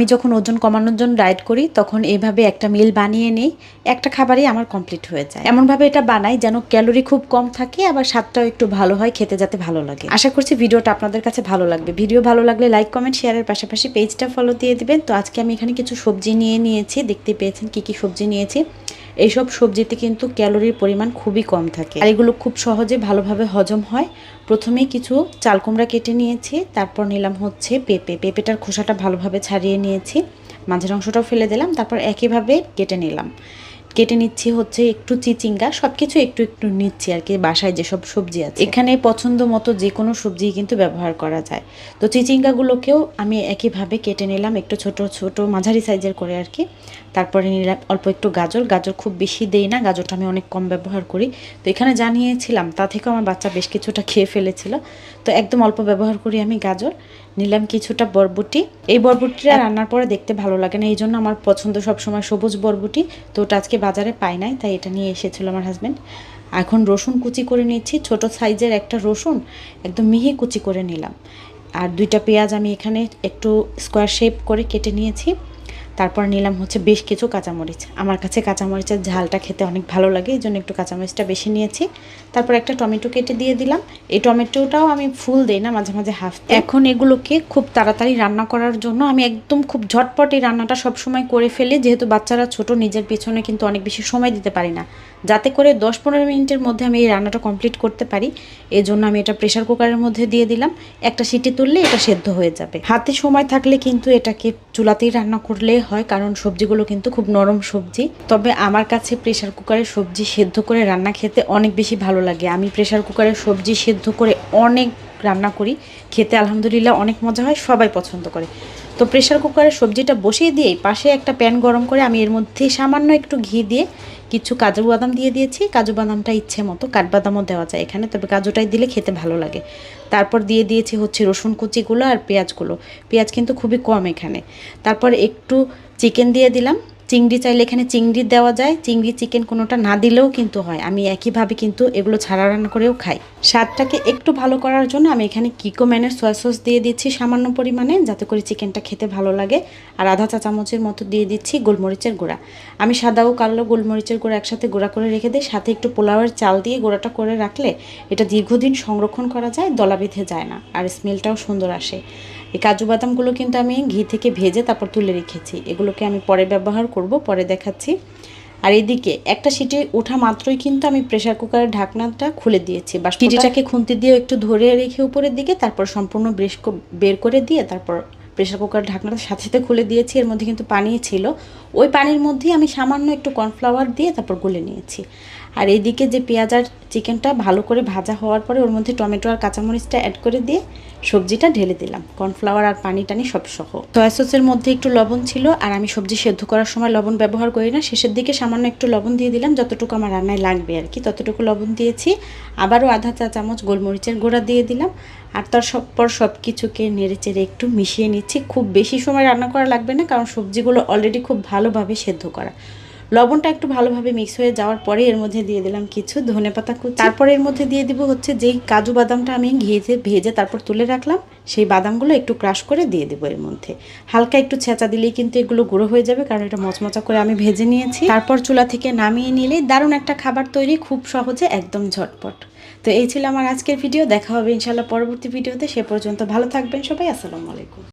আমি যখন ওজন কমানোর জন্য ডায়েট করি, তখন এভাবে একটা মিল বানিয়ে নিই, একটা খাবারই আমার কমপ্লিট হয়ে যায়। এমনভাবে এটা বানাই যেন ক্যালোরি খুব কম থাকে, আবার স্বাদটাও একটু ভালো হয়, খেতে যাতে ভালো লাগে। আশা করছি ভিডিওটা আপনাদের কাছে ভালো লাগবে। ভিডিও ভালো লাগলে লাইক, কমেন্ট, শেয়ারের পাশাপাশি পেজটা ফলো দিয়ে দেবেন। তো আজকে আমি এখানে কিছু সবজি নিয়ে নিয়েছি। দেখতে পেয়েছেন কি কি সবজি নিয়েছি। এইসব সবজিতে কিন্তু ক্যালোরির পরিমাণ খুবই কম থাকে। আর এগুলো খুব সহজে ভালোভাবে হজম হয়। প্রথমে কিছু চাল কুমড়া কেটে নিয়েছি, তারপর নিলাম হচ্ছে পেঁপে। পেঁপেটার খোসাটা ভালোভাবে ছাড়িয়ে নিয়েছি। মাঝের অংশটাও ফেলে দিলাম, তারপর একইভাবে কেটে নিলাম। কেটে নিচ্ছি হচ্ছে একটু চিচিঙ্গা সব কিছু একটু একটু নিচ্ছি আর কি, বাসায় যেসব সবজি আছে। এখানে পছন্দ মতো যে কোনো সবজি কিন্তু ব্যবহার করা যায়। তো চিচিঙ্গাগুলোকেও আমি একইভাবে কেটে নিলাম, একটু ছোট ছোট মাঝারি সাইজের করে আর কি। তারপরে নিলাম অল্প একটু গাজর গাজর খুব বেশি দেই না, গাজরটা আমি অনেক কম ব্যবহার করি। তো এখানে জানিয়েছিলাম, তা থেকেও আমার বাচ্চা বেশ কিছুটা খেয়ে ফেলেছিল। তো একদম অল্প ব্যবহার করি আমি গাজর, নিলাম কিছুটা বরবটি। এই বরবটিটা রান্নার পরে দেখতে ভালো লাগে না, এই জন্য আমার পছন্দ সবসময় সবুজ বরবটি। তো ওটা আজকে বাজারে পাই নাই, তাই এটা নিয়ে এসেছিল আমার হাজব্যান্ড এখন রসুন কুচি করে নিচ্ছি, ছোট সাইজের একটা রসুন, একদম মিহি কুচি করে নিলাম। আর দুইটা পেঁয়াজ আমি এখানে একটু স্কোয়ার শেপ করে কেটে নিয়েছি। তারপর নিলাম হচ্ছে বেশ কিছু কাঁচামরিচ। আমার কাছে কাঁচামরিচের ঝালটা খেতে অনেক ভালো লাগে, এই জন্য একটু কাঁচামরিচটা বেশি নিয়েছি। তারপর একটা টমেটো কেটে দিয়ে দিলাম। এই টমেটোটাও আমি ফুল দেই না, মাঝে মাঝে হাফ এখন এগুলোকে খুব তাড়াতাড়ি রান্না করার জন্য আমি একদম খুব ঝটপট এই রান্নাটা সবসময় করে ফেলি, যেহেতু বাচ্চারা ছোট, নিজের পিছনে কিন্তু অনেক বেশি সময় দিতে পারি না। যাতে করে দশ পনেরো মিনিটের মধ্যে আমি এই রান্নাটা কমপ্লিট করতে পারি, এই জন্য আমি এটা প্রেশার কুকারের মধ্যে দিয়ে দিলাম। একটা সিটি তুললে এটা সেদ্ধ হয়ে যাবে। হাতে সময় থাকলে কিন্তু এটাকে চুলাতেই রান্না করলে হয়, কারণ সবজিগুলো কিন্তু খুব নরম সবজি। তবে আমার কাছে প্রেশার কুকারের সবজি সেদ্ধ করে রান্না খেতে অনেক বেশি ভালো লাগে। আমি প্রেশার কুকারের সবজি সেদ্ধ করে অনেক রান্না করি, খেতে আলহামদুলিল্লাহ অনেক মজা হয়, সবাই পছন্দ করে। তো প্রেশার কুকারে সবজিটা বসিয়ে দিয়ে পাশে একটা প্যান গরম করে আমি এর মধ্যে সামান্য একটু ঘি দিয়ে কিছু কাজু বাদাম দিয়ে দিয়েছি। কাজু বাদামটা ইচ্ছে মতো কাঠবাদামও দেওয়া যায় এখানে, তবে কাজুটাই দিলে খেতে ভালো লাগে। তারপর দিয়ে দিয়েছি হচ্ছে রসুন কুচিগুলো আর পেঁয়াজগুলো। পেঁয়াজ কিন্তু খুবই কম এখানে। তারপর একটু চিকেন দিয়ে দিলাম। চিংড়ি চাইলে এখানে চিংড়ি দেওয়া যায়। চিংড়ি চিকেন কোনোটা না দিলেও কিন্তু হয়। আমি একইভাবে কিন্তু এগুলো ছাড়া রান্না করেও খাই। স্বাদটাকে একটু ভালো করার জন্য আমি এখানে কিকো ম্যানের সয়া সস দিয়ে দিচ্ছি সামান্য পরিমাণে, যাতে করে চিকেনটা খেতে ভালো লাগে। আর আধা চা চামচের মতো দিয়ে দিচ্ছি গোলমরিচের গুঁড়া। আমি সাদা ও কালো গোলমরিচের গুঁড়া একসাথে গুঁড়া করে রেখে দিই। সাথে একটু পোলাওয়ের চাল দিয়ে গুঁড়াটা করে রাখলে এটা দীর্ঘদিন সংরক্ষণ করা যায়, দলা বেঁধে যায় না। আর স্মেলটাও সুন্দর আসে। এই কাজু বাদামগুলো কিন্তু আমি ঘি থেকে ভেজে তারপর তুলে রেখেছি। এগুলোকে আমি পরে ব্যবহার করব, পরে দেখাচ্ছি। আর এদিকে একটা সিটি ওঠা মাত্রই কিন্তু আমি প্রেশার কুকারের ঢাকনাটা খুলে দিয়েছি। বা সিটিটাকে খুন্তি দিয়ে একটু ধরে রেখে উপরের দিকে তারপর সম্পূর্ণ ব্রেশ বের করে দিয়ে তারপর প্রেশার কুকার ঢাকনাটা সাথে সাথে খুলে দিয়েছি। এর মধ্যে কিন্তু পানি ছিল। ওই পানির মধ্যেই আমি সামান্য একটু কর্নফ্লাওয়ার দিয়ে তারপর গুলে নিয়েছি। আর এইদিকে যে পেঁয়াজ আর চিকেনটা ভালো করে ভাজা হওয়ার পরে ওর মধ্যে টমেটো আর কাঁচামরিচটা অ্যাড করে দিয়ে সবজিটা ঢেলে দিলাম। কর্নফ্লাওয়ার আর পানি টানি সব সহ। সয়া সসের মধ্যে একটু লবণ ছিল আর আমি সবজি সেদ্ধ করার সময় লবণ ব্যবহার করি না। শেষের দিকে সামান্য একটু লবণ দিয়ে দিলাম, যতটুকু আমার রান্নায় লাগবে আর কি। ততটুকু লবণ দিয়েছি। আবারও আধা চা চামচ গোলমরিচের গুঁড়া দিয়ে দিলাম। আর তার সব পর সব কিছুকে নেড়ে চেড়ে একটু মিশিয়ে নিচ্ছি। খুব বেশি সময় রান্না করা লাগবে না, কারণ সবজিগুলো অলরেডি খুব ভালোভাবে সেদ্ধ করা। লবণটা একটু ভালোভাবে মিক্স হয়ে যাওয়ার পরে এর মধ্যে দিয়ে দিলাম কিছু ধনে পাতা কুচি। তারপরে এর মধ্যে দিয়ে দিব হচ্ছে যেই কাজু বাদামটা আমি ঘিয়েতে ভেজে তারপর তুলে রাখলাম, সেই বাদামগুলো একটু ক্রাশ করে দিয়ে দেবো এর মধ্যে। হালকা একটু ছেঁচা দিলেই কিন্তু এগুলো গুঁড়ো হয়ে যাবে, কারণ এটা মচমচা করে আমি ভেজে নিয়েছি। তারপর চুলা থেকে নামিয়ে নিলেই দারুণ একটা খাবার তৈরি, খুব সহজে একদম ঝটপট। তো এই ছিল আমার আজকের ভিডিও দেখা হবে ইনশাল্লাহ পরবর্তী ভিডিওতে সে পর্যন্ত ভালো থাকবেন সবাই, আসসালামু আলাইকুম।